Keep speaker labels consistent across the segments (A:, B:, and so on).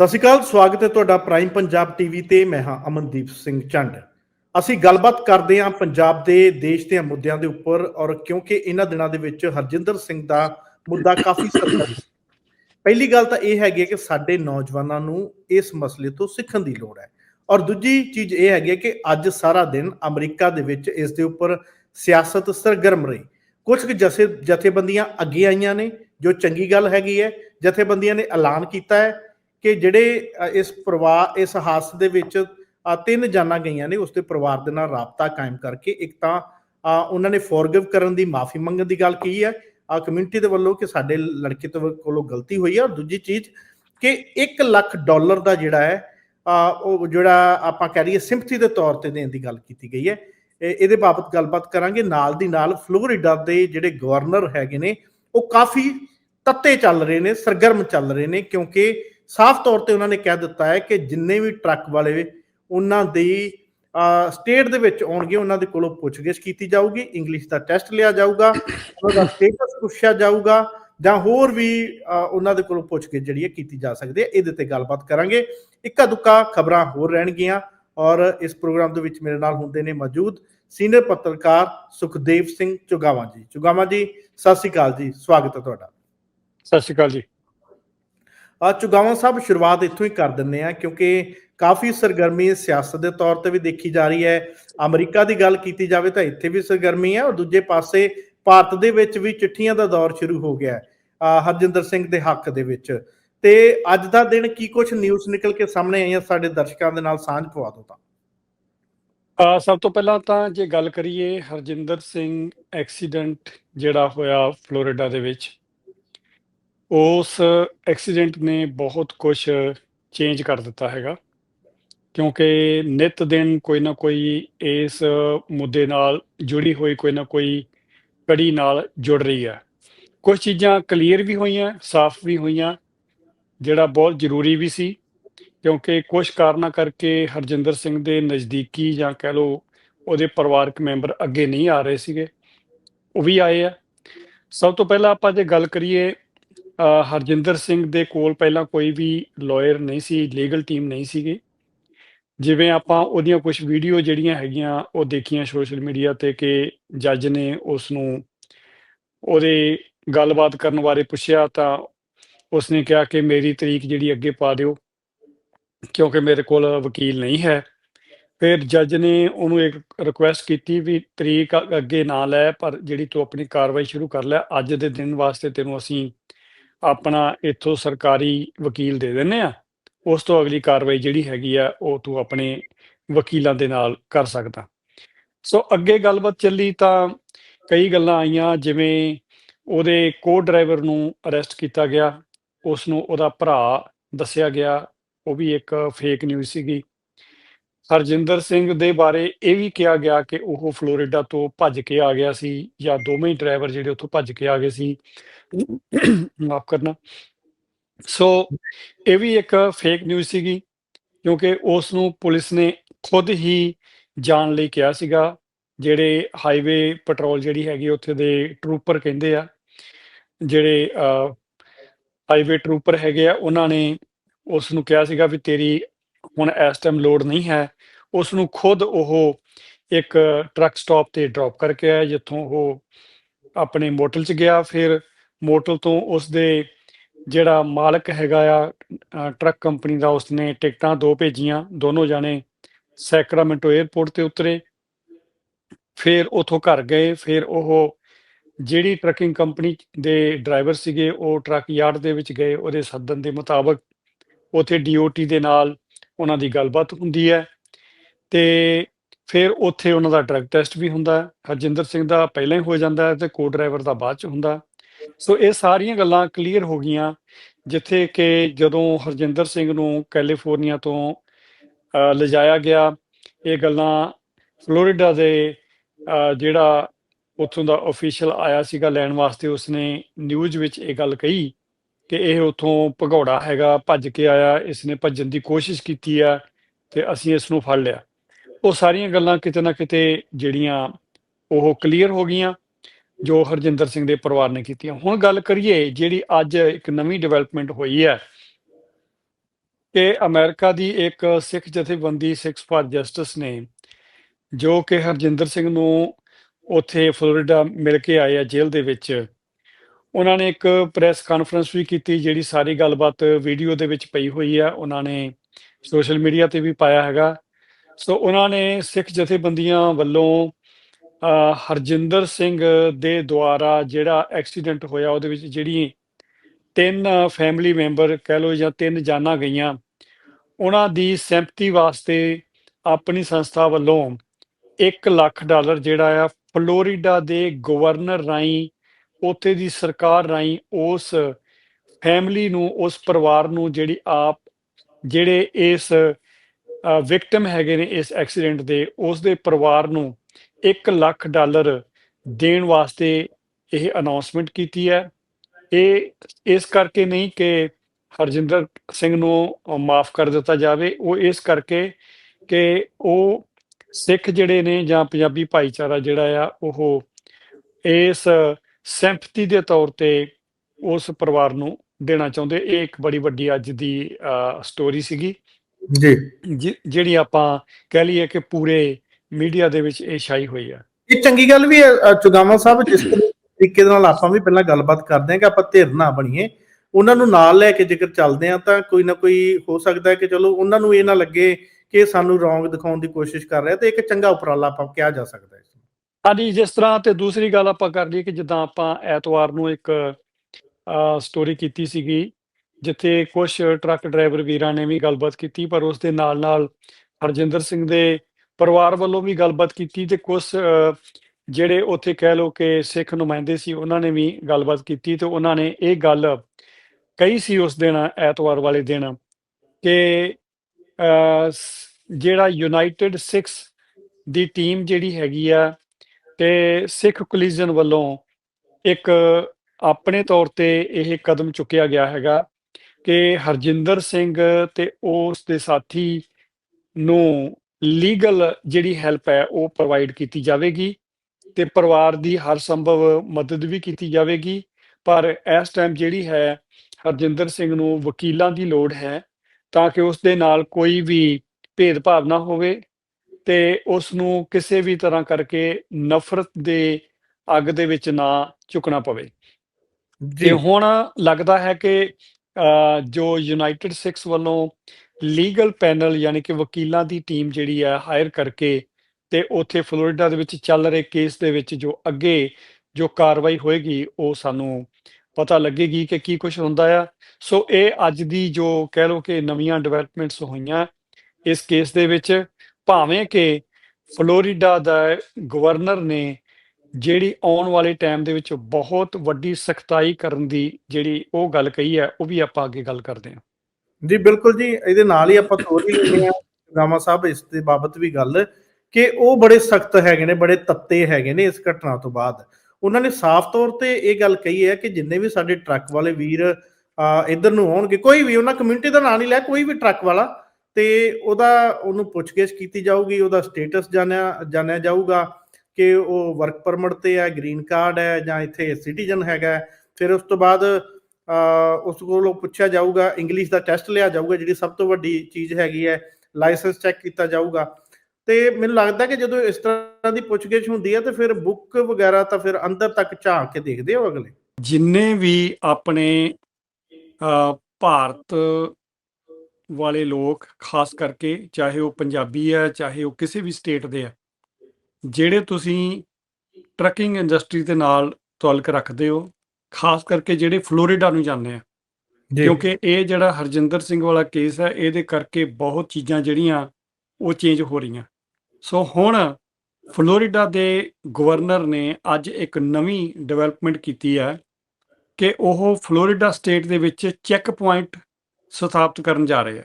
A: ਸਤਿ ਸ਼੍ਰੀ ਅਕਾਲ, ਸਵਾਗਤ ਹੈ ਤੁਹਾਡਾ ਪ੍ਰਾਈਮ ਪੰਜਾਬ ਟੀਵੀ ਤੇ, ਮੈਂ ਹਾਂ ਅਮਨਦੀਪ ਸਿੰਘ ਚੰਡ ਅਸੀਂ ਗੱਲਬਾਤ ਕਰਦੇ ਹਾਂ ਪੰਜਾਬ ਦੇ ਦੇਸ਼ ਦੇ ਮੁੱਦਿਆਂ ਦੇ ਉੱਪਰ ਔਰ ਕਿਉਂਕਿ ਇਹਨਾਂ ਦਿਨਾਂ ਦੇ ਵਿੱਚ ਹਰਜਿੰਦਰ ਸਿੰਘ ਦਾ ਮੁੱਦਾ ਕਾਫੀ ਸਰਗਰਮ ਸੀ। ਪਹਿਲੀ ਗੱਲ ਤਾਂ ਇਹ ਹੈਗੀ ਹੈ ਕਿ ਸਾਡੇ ਨੌਜਵਾਨਾਂ ਨੂੰ ਇਸ ਮਸਲੇ ਤੋਂ ਸਿੱਖਣ ਦੀ ਲੋੜ ਹੈ। ਔਰ ਦੂਜੀ ਚੀਜ਼ ਇਹ ਹੈਗੀ ਹੈ ਕਿ ਅੱਜ ਸਾਰਾ ਦਿਨ ਅਮਰੀਕਾ ਦੇ ਵਿੱਚ ਇਸ ਦੇ ਉੱਪਰ ਸਿਆਸਤ ਸਰਗਰਮ ਰਹੀ। ਕੁਝ ਕੁ ਜਥੇ ਜਥੇਬੰਦੀਆਂ ਅੱਗੇ ਆਈਆਂ ਨੇ, ਜੋ ਚੰਗੀ ਗੱਲ ਹੈਗੀ ਹੈ, ਜਥੇਬੰਦੀਆਂ ਨੇ ਐਲਾਨ ਕੀਤਾ ਹੈ ਕਿ ਜਿਹੜੇ ਇਸ ਪਰਿਵਾਰ ਇਸ ਹਾਦਸੇ ਦੇ ਵਿੱਚ ਤਿੰਨ ਜਾਨਾਂ ਗਈਆਂ ਨੇ, ਉਸ ਦੇ ਪਰਿਵਾਰ ਦੇ ਨਾਲ ਰਾਬਤਾ ਕਾਇਮ ਕਰਕੇ, ਇੱਕ ਤਾਂ ਉਹਨਾਂ ਨੇ ਫੋਰਗਿਵ ਕਰਨ ਦੀ ਮਾਫੀ ਮੰਗਣ ਦੀ ਗੱਲ ਕਹੀ ਹੈ ਆ ਕਮਿਊਨਿਟੀ ਦੇ ਵੱਲੋਂ ਕਿ ਸਾਡੇ ਲੜਕੇ ਤੋਂ ਕੋਲੋਂ ਗਲਤੀ ਹੋਈ ਹੈ, ਔਰ ਦੂਜੀ ਚੀਜ਼ ਕਿ 1 ਲੱਖ ਡਾਲਰ ਦਾ ਜਿਹੜਾ ਹੈ ਉਹ ਜਿਹੜਾ ਆਪਾਂ ਕਹਿ ਰਹੀਏ ਸਿੰਪਥੀ ਦੇ ਤੌਰ ਤੇ ਦੇਣ ਦੀ ਗੱਲ ਕੀਤੀ ਗਈ ਹੈ, ਇਹ- ਇਹਦੇ ਬਾਬਤ ਗੱਲਬਾਤ ਕਰਾਂਗੇ, ਨਾਲ ਦੀ ਨਾਲ ਫਲੋਰੀਡਾ ਦੇ ਜਿਹੜੇ ਗਵਰਨਰ ਹੈਗੇ ਨੇ, ਉਹ ਕਾਫੀ ਤੱਤੇ ਚੱਲ ਰਹੇ ਨੇ, ਸਰਗਰਮ ਚੱਲ ਰਹੇ ਨੇ, ਕਿਉਂਕਿ ਸਾਫ਼ ਤੌਰ ਤੇ ਉਹਨਾਂ ਨੇ ਕਹਿ ਦਿੱਤਾ ਹੈ ਕਿ ਜਿੰਨੇ ਵੀ ਟਰੱਕ ਵਾਲੇ ਉਹਨਾਂ ਦੀ ਸਟੇਟ ਦੇ ਵਿੱਚ ਆਉਣਗੇ, ਉਹਨਾਂ ਦੇ ਕੋਲੋਂ ਪੁੱਛਗਿੱਛ ਕੀਤੀ ਜਾਊਗੀ ਇੰਗਲਿਸ਼ ਦਾ ਟੈਸਟ ਲਿਆ ਜਾਊਗਾ, ਉਹਨਾਂ ਦਾ ਸਟੇਟਸ ਪੁੱਛਿਆ ਜਾਊਗਾ ਜਾਂ ਹੋਰ ਵੀ ਉਹਨਾਂ ਦੇ ਕੋਲੋਂ ਪੁੱਛਗਿੱਛ ਜਿਹੜੀ ਹੈ ਕੀਤੀ ਜਾ ਸਕਦੀ ਹੈ। ਇਹਦੇ ਤੇ ਗੱਲਬਾਤ ਕਰਾਂਗੇ। ਇੱਕਾ ਦੁੱਕਾ ਖਬਰਾਂ ਹੋਰ ਰਹਿਣਗੀਆਂ ਔਰ ਇਸ ਪ੍ਰੋਗਰਾਮ ਦੇ ਵਿੱਚ ਮੇਰੇ ਨਾਲ ਹੁੰਦੇ ਨੇ ਮੌਜੂਦ ਸੀਨੀਅਰ ਪੱਤਰਕਾਰ ਸੁਖਦੇਵ ਸਿੰਘ ਚੁਗਾਵਾ ਜੀ। ਚੁਗਾਵਾ ਜੀ, ਸਤਿ ਸ਼੍ਰੀ ਅਕਾਲ ਜੀ। ਸਵਾਗਤ ਹੈ ਤੁਹਾਡਾ।
B: ਸਤਿ ਸ਼੍ਰੀ ਅਕਾਲ ਜੀ।
A: ਚੁਗਾਵਾਂ ਸਾਹਿਬ ਸ਼ੁਰੂਆਤ ਇੱਥੋਂ ਹੀ ਕਰ ਦਿੰਨੇ ਆ ਕਿਉਂਕਿ ਕਾਫੀ ਸਰਗਰਮੀ ਸਿਆਸਤ ਦੇ ਤੌਰ ਤੇ ਵੀ ਦੇਖੀ ਜਾ ਰਹੀ ਹੈ। ਅਮਰੀਕਾ ਦੀ ਗੱਲ ਕੀਤੀ ਜਾਵੇ ਤਾਂ ਇੱਥੇ ਵੀ ਸਰਗਰਮੀ ਹੈ ਔਰ ਦੂਜੇ ਪਾਸੇ ਭਾਰਤ ਦੇ ਵਿੱਚ ਵੀ ਚਿੱਠੀਆਂ ਦਾ ਦੌਰ ਸ਼ੁਰੂ ਹੋ ਗਿਆ ਹੈ ਹਰਜਿੰਦਰ ਸਿੰਘ ਦੇ ਹੱਕ ਦੇ ਵਿੱਚ। ਤੇ ਅੱਜ ਦਾ ਦਿਨ ਕੀ ਕੁਝ ਨਿਊਜ਼ ਨਿਕਲ ਕੇ ਸਾਹਮਣੇ ਆਈਆਂ ਸਾਡੇ ਦਰਸ਼ਕਾਂ ਦੇ ਨਾਲ ਸਾਂਝ ਪਵਾ ਦੋ ਤਾਂ।
B: ਸਭ ਤੋਂ ਪਹਿਲਾਂ ਤਾਂ ਜੇ ਗੱਲ ਕਰੀਏ ਹਰਜਿੰਦਰ ਸਿੰਘ ਐਕਸੀਡੈਂਟ ਜਿਹੜਾ ਹੋਇਆ ਫਲੋਰੀਡਾ ਦੇ ਵਿੱਚ ਉਸ ਐਕਸੀਡੈਂਟ ਨੇ ਬਹੁਤ ਕੁਝ ਚੇਂਜ ਕਰ ਦਿੱਤਾ ਹੈਗਾ। ਕਿਉਂਕਿ ਨਿਤ ਦਿਨ ਕੋਈ ਨਾ ਕੋਈ ਇਸ ਮੁੱਦੇ ਨਾਲ ਜੁੜੀ ਹੋਈ ਕੋਈ ਨਾ ਕੋਈ ਕੜੀ ਨਾਲ ਜੁੜ ਰਹੀ ਹੈ। ਕੁਝ ਚੀਜ਼ਾਂ ਕਲੀਅਰ ਵੀ ਹੋਈਆਂ, ਸਾਫ਼ ਵੀ ਹੋਈਆਂ, ਜਿਹੜਾ ਬਹੁਤ ਜ਼ਰੂਰੀ ਵੀ ਸੀ। ਕਿਉਂਕਿ ਕੁਝ ਕਾਰਨਾਂ ਕਰਕੇ ਹਰਜਿੰਦਰ ਸਿੰਘ ਦੇ ਨਜ਼ਦੀਕੀ ਜਾਂ ਕਹਿ ਲਓ ਉਹਦੇ ਪਰਿਵਾਰਕ ਮੈਂਬਰ ਅੱਗੇ ਨਹੀਂ ਆ ਰਹੇ ਸੀਗੇ, ਉਹ ਵੀ ਆਏ ਆ। ਸਭ ਤੋਂ ਪਹਿਲਾਂ ਆਪਾਂ ਜੇ ਗੱਲ ਕਰੀਏ ਹਰਜਿੰਦਰ ਸਿੰਘ ਦੇ ਕੋਲ ਪਹਿਲਾਂ ਕੋਈ ਵੀ ਲਾਇਰ ਨਹੀਂ ਸੀ ਲੀਗਲ ਟੀਮ ਨਹੀਂ ਸੀਗੀ। ਜਿਵੇਂ ਆਪਾਂ ਉਹਦੀਆਂ ਕੁਝ ਵੀਡੀਓ ਜਿਹੜੀਆਂ ਹੈਗੀਆਂ, ਉਹ ਦੇਖੀਆਂ ਸੋਸ਼ਲ ਮੀਡੀਆ ਤੇ ਕਿ ਜੱਜ ਨੇ ਉਸ ਨੂੰ ਉਹਦੇ ਗੱਲਬਾਤ ਕਰਨ ਬਾਰੇ ਪੁੱਛਿਆ ਤਾਂ ਉਸਨੇ ਕਿਹਾ ਕਿ ਮੇਰੀ ਤਰੀਕ ਜਿਹੜੀ ਅੱਗੇ ਪਾ ਦਿਓ, ਕਿਉਂਕਿ ਮੇਰੇ ਕੋਲ ਵਕੀਲ ਨਹੀਂ ਹੈ। ਫਿਰ ਜੱਜ ਨੇ ਉਹਨੂੰ ਇੱਕ ਰਿਕੁਐਸਟ ਕੀਤੀ ਵੀ ਤਰੀਕ ਅੱਗੇ ਨਾ ਲੈ, ਪਰ ਜਿਹੜੀ ਤੂੰ ਆਪਣੀ ਕਾਰਵਾਈ ਸ਼ੁਰੂ ਕਰ ਲੈ, ਅੱਜ ਦੇ ਦਿਨ ਵਾਸਤੇ ਤੈਨੂੰ ਅਸੀਂ ਆਪਣਾ ਇੱਥੋਂ ਸਰਕਾਰੀ ਵਕੀਲ ਦੇ ਦਿੰਨੇ ਆ, ਉਸ ਤੋਂ ਅਗਲੀ ਕਾਰਵਾਈ ਜਿਹੜੀ ਹੈਗੀ ਆ, ਉਹ ਤੂੰ ਆਪਣੇ ਵਕੀਲਾਂ ਦੇ ਨਾਲ ਕਰ ਸਕਦਾ। ਸੋ ਅੱਗੇ ਗੱਲਬਾਤ ਚੱਲੀ ਤਾਂ ਕਈ ਗੱਲਾਂ ਆਈਆਂ, ਜਿਵੇਂ ਉਹਦੇ ਕੋ ਡਰਾਈਵਰ ਨੂੰ ਅਰੈਸਟ ਕੀਤਾ ਗਿਆ ਉਸ ਨੂੰ ਉਹਦਾ ਭਰਾ ਦੱਸਿਆ ਗਿਆ, ਉਹ ਵੀ ਇੱਕ ਫੇਕ ਨਿਊਜ਼ ਸੀਗੀ। ਹਰਜਿੰਦਰ ਸਿੰਘ ਦੇ ਬਾਰੇ ਇਹ ਵੀ ਕਿਹਾ ਗਿਆ ਕਿ ਉਹ ਫਲੋਰੀਡਾ ਤੋਂ ਭੱਜ ਕੇ ਆ ਗਿਆ ਸੀ ਜਾਂ ਦੋਵੇਂ ਡਰਾਈਵਰ ਜਿਹੜੇ ਉੱਥੋਂ ਭੱਜ ਕੇ ਆ ਗਏ ਸੀ ਮਾਫ ਕਰਨਾ। ਸੋ ਇਹ ਵੀ ਇੱਕ ਫੇਕ ਨਿਊਜ਼ ਸੀਗੀ, ਕਿਉਂਕਿ ਉਸ ਨੂੰ ਪੁਲਿਸ ਨੇ ਖੁਦ ਹੀ ਜਾਣ ਲਈ ਕਿਹਾ ਸੀਗਾ, ਜਿਹੜੇ ਹਾਈਵੇ ਪੈਟਰੋਲ ਜਿਹੜੀ ਹੈਗੀ ਉੱਥੇ ਦੇ ਟਰੂਪਰ ਕਹਿੰਦੇ ਆ, ਜਿਹੜੇ ਹਾਈਵੇ ਟਰੂਪਰ ਹੈਗੇ ਆ, ਉਹਨਾਂ ਨੇ ਉਸ ਨੂੰ ਕਿਹਾ ਸੀਗਾ ਵੀ ਤੇਰੀ ਹੁਣ ਇਸ ਟਾਈਮ ਲੋਡ ਨਹੀਂ ਹੈ। ਉਸ ਨੂੰ ਖੁਦ ਉਹ ਇੱਕ ਟਰੱਕ ਸਟਾਪ ਤੇ ਡ੍ਰੌਪ ਕਰਕੇ ਆਇਆ, ਜਿੱਥੋਂ ਉਹ ਆਪਣੇ ਮੋਟਲ 'ਚ ਗਿਆ, ਫਿਰ ਮੋਟਲ ਤੋਂ ਉਸ ਦੇ ਜਿਹੜਾ ਮਾਲਕ ਹੈਗਾ ਆ ਟਰੱਕ ਕੰਪਨੀ ਦਾ ਉਸਨੇ ਟਿਕਟਾਂ ਦੋ ਭੇਜੀਆਂ, ਦੋਨੋਂ ਜਾਣੇ ਸੈਕਰਾਮੈਂਟੋ 에ਅਰਪੋਰਟ ਤੇ ਉਤਰੇ। ਫਿਰ ਉਥੋਂ ਘਰ ਗਏ, ਫਿਰ ਉਹ ਜਿਹੜੀ ਟਰੱਕਿੰਗ ਕੰਪਨੀ ਦੇ ਡਰਾਈਵਰ ਸੀਗੇ, ਉਹ ਟਰੱਕ ਯਾਰਡ ਦੇ ਵਿੱਚ ਗਏ। ਉਹਦੇ ਸੱਦਣ ਦੇ ਮੁਤਾਬਕ ਉਥੇ ਡੀਓਟੀ ਦੇ ਨਾਲ ਉਹਨਾਂ ਦੀ ਗੱਲਬਾਤ ਹੁੰਦੀ ਹੈ ਤੇ ਫਿਰ ਉੱਥੇ ਉਹਨਾਂ ਦਾ ਡਰੱਗ ਟੈਸਟ ਵੀ ਹੁੰਦਾ। ਹਰਜਿੰਦਰ ਸਿੰਘ ਦਾ ਪਹਿਲਾਂ ਹੀ ਹੋ ਜਾਂਦਾ ਹੈ ਤੇ ਕੋ ਡਰਾਈਵਰ ਦਾ ਬਾਅਦ ਚ ਹੁੰਦਾ। ਸੋ ਇਹ ਸਾਰੀਆਂ ਗੱਲਾਂ ਕਲੀਅਰ ਹੋ ਗਈਆਂ, ਜਿੱਥੇ ਕਿ ਜਦੋਂ ਹਰਜਿੰਦਰ ਸਿੰਘ ਨੂੰ ਕੈਲੀਫੋਰਨੀਆ ਤੋਂ ਲਿਜਾਇਆ ਗਿਆ, ਇਹ ਗੱਲਾਂ ਫਲੋਰੀਡਾ ਦੇ ਜਿਹੜਾ ਉੱਥੋਂ ਦਾ ਅਫੀਸ਼ੀਅਲ ਆਇਆ ਸੀਗਾ ਲੈਣ ਵਾਸਤੇ, ਉਸਨੇ ਨਿਊਜ਼ ਵਿੱਚ ਇਹ ਗੱਲ ਕਹੀ ਕਿ ਇਹ ਉੱਥੋਂ ਭਗੌੜਾ ਹੈਗਾ, ਭੱਜ ਕੇ ਆਇਆ, ਇਸਨੇ ਭੱਜਣ ਦੀ ਕੋਸ਼ਿਸ਼ ਕੀਤੀ ਆ ਤੇ ਅਸੀਂ ਇਸ ਨੂੰ ਫੜ ਲਿਆ। ਉਹ ਸਾਰੀਆਂ ਗੱਲਾਂ ਕਿਤੇ ਨਾ ਕਿਤੇ ਜਿਹੜੀਆਂ ਉਹ ਕਲੀਅਰ ਹੋ ਗਈਆਂ। ਜੋ ਹਰਜਿੰਦਰ ਸਿੰਘ ਦੇ ਪਰਿਵਾਰ ਨੇ ਕੀਤੀਆਂ। ਹੁਣ ਗੱਲ ਕਰੀਏ ਜਿਹੜੀ ਅੱਜ ਇੱਕ ਨਵੀਂ ਡਿਵੈਲਪਮੈਂਟ ਹੋਈ ਹੈ ਕਿ ਅਮਰੀਕਾ ਦੀ ਇੱਕ ਸਿੱਖ ਜਥੇਬੰਦੀ ਸਿੱਖਸ ਫਾਰ ਜਸਟਿਸ ਨੇ, ਜੋ ਕਿ ਹਰਜਿੰਦਰ ਸਿੰਘ ਨੂੰ ਉੱਥੇ ਫਲੋਰੀਡਾ ਮਿਲ ਕੇ ਆਏ ਆ ਜੇਲ੍ਹ ਦੇ ਵਿੱਚ। ਉਹਨਾਂ ਨੇ ਇੱਕ ਪ੍ਰੈਸ ਕਾਨਫਰੰਸ ਵੀ ਕੀਤੀ ਜਿਹੜੀ ਸਾਰੀ ਗੱਲਬਾਤ ਵੀਡੀਓ ਦੇ ਵਿੱਚ ਪਈ ਹੋਈ ਆ। ਉਹਨਾਂ ਨੇ ਸੋਸ਼ਲ ਮੀਡੀਆ ਤੇ ਵੀ ਪਾਇਆ ਹੈਗਾ। ਸੋ ਉਹਨਾਂ ਨੇ ਸਿੱਖ ਜਥੇਬੰਦੀਆਂ ਵੱਲੋਂ ਹਰਜਿੰਦਰ ਸਿੰਘ ਦੇ ਦੁਆਰਾ ਜਿਹੜਾ ਐਕਸੀਡੈਂਟ ਹੋਇਆ, ਉਹਦੇ ਵਿੱਚ ਜਿਹੜੀ ਤਿੰਨ ਫੈਮਿਲੀ ਮੈਂਬਰ ਕਹਿ ਲਓ ਜਾਂ ਤਿੰਨ ਜਾਨਾਂ ਗਈਆਂ, ਉਹਨਾਂ ਦੀ ਸਹਿਮਤੀ ਵਾਸਤੇ ਆਪਣੀ ਸੰਸਥਾ ਵੱਲੋਂ 1 ਲੱਖ ਡਾਲਰ ਜਿਹੜਾ ਆ, ਫਲੋਰੀਡਾ ਦੇ ਗਵਰਨਰ ਰਾਹੀਂ, ਉੱਥੇ ਦੀ ਸਰਕਾਰ ਰਾਹੀਂ ਉਸ ਫੈਮਿਲੀ ਨੂੰ, ਉਸ ਪਰਿਵਾਰ ਨੂੰ ਜਿਹੜੀ ਆਪ, ਜਿਹੜੇ ਇਸ ਵਿਕਟਮ ਹੈਗੇ ਨੇ ਇਸ ਐਕਸੀਡੈਂਟ ਦੇ, ਉਸ ਦੇ ਪਰਿਵਾਰ ਨੂੰ 1 ਲੱਖ ਡਾਲਰ ਦੇਣ ਵਾਸਤੇ ਇਹ ਅਨਾਉਂਸਮੈਂਟ ਕੀਤੀ ਹੈ। ਇਹ ਇਸ ਕਰਕੇ ਨਹੀਂ ਕਿ ਹਰਜਿੰਦਰ ਸਿੰਘ ਨੂੰ ਮਾਫ ਕਰ ਦਿੱਤਾ ਜਾਵੇ। ਉਹ ਇਸ ਕਰਕੇ ਕਿ ਉਹ ਸਿੱਖ ਜਿਹੜੇ ਨੇ ਜਾਂ ਪੰਜਾਬੀ ਭਾਈਚਾਰਾ ਜਿਹੜਾ ਆ ਉਹ ਇਸ ਸਿੰਪਥੀ ਦੇ ਤੌਰ ਤੇ ਉਸ ਪਰਿਵਾਰ ਨੂੰ ਦੇਣਾ ਚਾਹੁੰਦੇ। ਇਹ ਇੱਕ ਬੜੀ ਵੱਡੀ ਅੱਜ ਦੀ ਸਟੋਰੀ ਸੀਗੀ।
A: ਜਿ-
B: ਜਿਹੜੀ ਆਪਾਂ ਕਹਿ ਲਈਏ ਕਿ ਪੂਰੇ ਮੀਡੀਆ ਦੇ ਵਿੱਚ ਇਹ ਛਾਈ ਹੋਈ ਆ।
A: ਇਹ ਚੰਗੀ ਗੱਲ ਵੀ ਹੈ ਚੁਗਾਮਾ ਸਾਹਿਬ ਜਿਸ ਤਰੀਕੇ ਦੇ ਨਾਲ ਆਪਾਂ ਵੀ ਪਹਿਲਾਂ ਗੱਲਬਾਤ ਕਰਦੇ ਹਾਂ ਕਿ ਆਪਾਂ ਧਿਰ ਨਾ ਬਣੀਏ। ਉਹਨਾਂ ਨੂੰ ਨਾਲ ਲੈ ਕੇ ਜੇਕਰ ਚੱਲਦੇ ਆ ਤਾਂ ਕੋਈ ਨਾ ਕੋਈ ਹੋ ਸਕਦਾ ਹੈ ਕਿ ਚਲੋ ਉਹਨਾਂ ਨੂੰ ਇਹ ਨਾ ਲੱਗੇ ਕਿ ਸਾਨੂੰ ਰੋਂਗ ਦਿਖਾਉਣ ਦੀ ਕੋਸ਼ਿਸ਼ ਕਰ ਰਿਹਾ ਤੇ ਇੱਕ ਚੰਗਾ ਉਪਰਾਲਾ ਆਪਾਂ ਕਿਹਾ ਜਾ ਸਕਦਾ ਹੈ
B: ਹਾਂਜੀ ਜਿਸ ਤਰ੍ਹਾਂ ਤੇ ਦੂਸਰੀ ਗੱਲ ਆਪਾਂ ਕਰ ਲਈਏ ਕਿ ਜਿੱਦਾਂ ਆਪਾਂ ਐਤਵਾਰ ਨੂੰ ਇੱਕ ਸਟੋਰੀ ਕੀਤੀ ਸੀਗੀ ਜਿੱਥੇ ਕੁਝ ਟਰੱਕ ਡਰਾਈਵਰ ਵੀਰਾਂ ਨੇ ਵੀ ਗੱਲਬਾਤ ਕੀਤੀ ਪਰ ਉਸ ਦੇ ਨਾਲ ਨਾਲ ਹਰਜਿੰਦਰ ਸਿੰਘ ਦੇ ਪਰਿਵਾਰ ਵੱਲੋਂ ਵੀ ਗੱਲਬਾਤ ਕੀਤੀ ਤੇ ਕੁਝ ਜਿਹੜੇ ਉੱਥੇ ਕਹਿ ਲੋ ਕਿ ਸਿੱਖ ਨੁਮਾਇੰਦੇ ਸੀ, ਉਹਨਾਂ ਨੇ ਵੀ ਗੱਲਬਾਤ ਕੀਤੀ ਤੇ ਉਹਨਾਂ ਨੇ ਇਹ ਗੱਲ ਕਹੀ ਸੀ ਉਸ ਦਿਨ, ਐਤਵਾਰ ਵਾਲੇ ਦਿਨ ਕਿ ਜਿਹੜਾ ਯੂਨਾਈਟਿਡ ਸਿਕਸ ਦੀ ਟੀਮ ਜਿਹੜੀ ਹੈਗੀ ਆ ਤੇ ਸਿੱਖ ਕੋਲੀਜਨ ਵੱਲੋਂ ਇੱਕ ਆਪਣੇ ਤੌਰ ਤੇ ਇਹ ਕਦਮ ਚੁੱਕਿਆ ਗਿਆ ਹੈਗਾ ਕਿ ਹਰਜਿੰਦਰ ਸਿੰਘ ਤੇ ਉਸ ਦੇ ਸਾਥੀ ਨੂੰ ਲੀਗਲ ਜਿਹੜੀ ਹੈਲਪ ਹੈ ਉਹ ਪ੍ਰੋਵਾਈਡ ਕੀਤੀ ਜਾਵੇਗੀ ਤੇ ਪਰਿਵਾਰ ਦੀ ਹਰ ਸੰਭਵ ਮਦਦ ਵੀ ਕੀਤੀ ਜਾਵੇਗੀ। ਪਰ ਇਸ ਟਾਈਮ ਜਿਹੜੀ ਹੈ ਹਰਜਿੰਦਰ ਸਿੰਘ ਨੂੰ ਵਕੀਲਾਂ ਦੀ ਲੋੜ ਹੈ ਤਾਂ ਕਿ ਉਸ ਦੇ ਨਾਲ ਕੋਈ ਵੀ ਭੇਦਭਾਵ ਨਾ ਹੋਵੇ ਤੇ ਉਸ ਨੂੰ ਕਿਸੇ ਵੀ ਤਰ੍ਹਾਂ ਕਰਕੇ ਨਫ਼ਰਤ ਦੇ ਅੱਗ ਦੇ ਵਿੱਚ ਨਾ ਝੁਕਣਾ ਪਵੇ। ਤੇ ਹੁਣ ਲੱਗਦਾ ਹੈ ਕਿ ਜੋ ਯੂਨਾਈਟਿਡ ਸਿਕਸ ਵੱਲੋਂ ਲੀਗਲ ਪੈਨਲ ਯਾਨੀ ਕਿ ਵਕੀਲਾਂ ਦੀ ਟੀਮ ਜਿਹੜੀ ਹੈ ਹਾਇਰ ਕਰਕੇ ਤੇ ਉੱਥੇ ਫਲੋਰੀਡਾ ਦੇ ਵਿੱਚ ਚੱਲ ਰਹੇ ਕੇਸ ਦੇ ਵਿੱਚ ਜੋ ਅੱਗੇ ਜੋ ਕਾਰਵਾਈ ਹੋਏਗੀ, ਉਹ ਸਾਨੂੰ ਪਤਾ ਲੱਗੇਗੀ ਕਿ ਕੀ ਕੁਝ ਹੁੰਦਾ ਆ। ਸੋ ਇਹ ਅੱਜ ਦੀ ਜੋ ਕਹਿ ਲਓ ਕਿ ਨਵੀਆਂ ਡਿਵੈਲਪਮੈਂਟਸ ਹੋਈਆਂ ਇਸ ਕੇਸ ਦੇ ਵਿੱਚ, ਭਾਵੇਂ ਕਿ ਫਲੋਰੀਡਾ ਦਾ ਗਵਰਨਰ ਨੇ ਜਿਹੜੀ ਆਉਣ ਵਾਲੇ ਟਾਈਮ ਦੇ ਵਿੱਚ ਬਹੁਤ ਵੱਡੀ ਸਖਤਾਈ ਕਰਨ ਦੀ ਜਿਹੜੀ ਉਹ ਗੱਲ ਕਹੀ ਹੈ ਉਹ ਵੀ ਆਪਾਂ ਅੱਗੇ ਗੱਲ ਕਰਦੇ ਹਾਂ।
A: ਜੀ ਬਿਲਕੁਲ ਜੀ ਇਹਦੇ ਨਾਲ ਹੀ ਆਪਾਂ ਤੋਰ ਹੀ ਲੈਂਦੇ ਆ ਗਾਮਾ ਸਾਹਿਬ ਇਸ ਦੇ ਬਾਬਤ ਵੀ ਗੱਲ ਕਿ ਉਹ ਬੜੇ ਸਖਤ ਹੈਗੇ ਨੇ ਬੜੇ ਤੱਤੇ ਹੈਗੇ ਨੇ ਇਸ ਘਟਨਾ ਤੋਂ ਬਾਅਦ। ਉਹਨਾਂ ਨੇ ਸਾਫ਼ ਤੌਰ ਤੇ ਇਹ ਗੱਲ ਕਹੀ ਹੈ ਕਿ ਜਿੰਨੇ ਵੀ ਸਾਡੇ ਟਰੱਕ ਵਾਲੇ ਵੀਰ ਆ, ਇੱਧਰ ਨੂੰ ਆਉਣਗੇ ਕੋਈ ਵੀ ਉਹਨਾਂ ਕਮਿਊਨਿਟੀ ਦਾ ਨਾਂ ਨਹੀਂ ਲੈ ਕੋਈ ਵੀ ਟਰੱਕ ਵਾਲਾ ਤੇ ਉਹਦਾ ਉਹਨੂੰ ਪੁੱਛਗਿੱਛ ਕੀਤੀ ਜਾਊਗੀ ਉਹਦਾ ਸਟੇਟਸ ਜਾਣਿਆ ਜਾਣਿਆ ਜਾਊਗਾ ਕਿ ਉਹ ਵਰਕ ਪਰਮਿਟ ਤੇ ਹੈ ਗ੍ਰੀਨ ਕਾਰਡ ਹੈ ਜਾਂ ਇੱਥੇ ਸਿਟੀਜ਼ਨ ਹੈਗਾ ਫਿਰ ਉਸ ਤੋਂ ਬਾਅਦ ਉਸ ਕੋਲੋਂ ਪੁੱਛਿਆ ਜਾਊਗਾ ਇੰਗਲਿਸ਼ ਦਾ ਟੈਸਟ ਲਿਆ ਜਾਊਗਾ, ਜਿਹੜੀ ਸਭ ਤੋਂ ਵੱਡੀ ਚੀਜ਼ ਹੈਗੀ ਹੈ ਲਾਇਸੈਂਸ ਚੈੱਕ ਕੀਤਾ ਜਾਊਗਾ। ਤੇ ਮੈਨੂੰ ਲੱਗਦਾ ਕਿ ਜਦੋਂ ਇਸ ਤਰ੍ਹਾਂ ਦੀ ਪੁੱਛਗਿੱਛ ਹੁੰਦੀ ਹੈ, ਤੇ ਫਿਰ ਬੁੱਕ ਵਗੈਰਾ ਤਾਂ ਫਿਰ ਅੰਦਰ ਤੱਕ ਝਾਂਕ ਕੇ ਦੇਖਦੇ ਹੋ ਅਗਲੇ?
B: ਜਿੰਨੇ ਵੀ ਆਪਣੇ ਭਾਰਤ ਵਾਲੇ ਲੋਕ, ਖਾਸ ਕਰਕੇ ਚਾਹੇ ਉਹ ਪੰਜਾਬੀ ਹੈ, ਚਾਹੇ ਉਹ ਕਿਸੇ ਵੀ ਸਟੇਟ ਦੇ ਆ ਜਿਹੜੇ ਤੁਸੀਂ ਟਰੱਕਿੰਗ ਇੰਡਸਟਰੀ ਦੇ ਨਾਲ ਤਾਲੁਕ ਰੱਖਦੇ ਹੋ ਖਾਸ ਕਰਕੇ ਜਿਹੜੇ ਫਲੋਰੀਡਾ ਨੂੰ ਜਾਂਦੇ ਆ। ਕਿਉਂਕਿ ਇਹ ਜਿਹੜਾ ਹਰਜਿੰਦਰ ਸਿੰਘ ਵਾਲਾ ਕੇਸ ਹੈ ਇਹਦੇ ਕਰਕੇ ਬਹੁਤ ਚੀਜ਼ਾਂ ਜਿਹੜੀਆਂ ਉਹ ਚੇਂਜ ਹੋ ਰਹੀਆਂ। ਸੋ ਹੁਣ ਫਲੋਰੀਡਾ ਦੇ ਗਵਰਨਰ ਨੇ ਅੱਜ ਇੱਕ ਨਵੀਂ ਡਿਵੈਲਪਮੈਂਟ ਕੀਤੀ ਹੈ ਕਿ ਉਹ ਫਲੋਰੀਡਾ ਸਟੇਟ ਦੇ ਵਿੱਚ ਚੈੱਕ ਪੁਆਇੰਟ ਸਥਾਪਿਤ ਕਰਨ ਜਾ ਰਹੇ ਆ।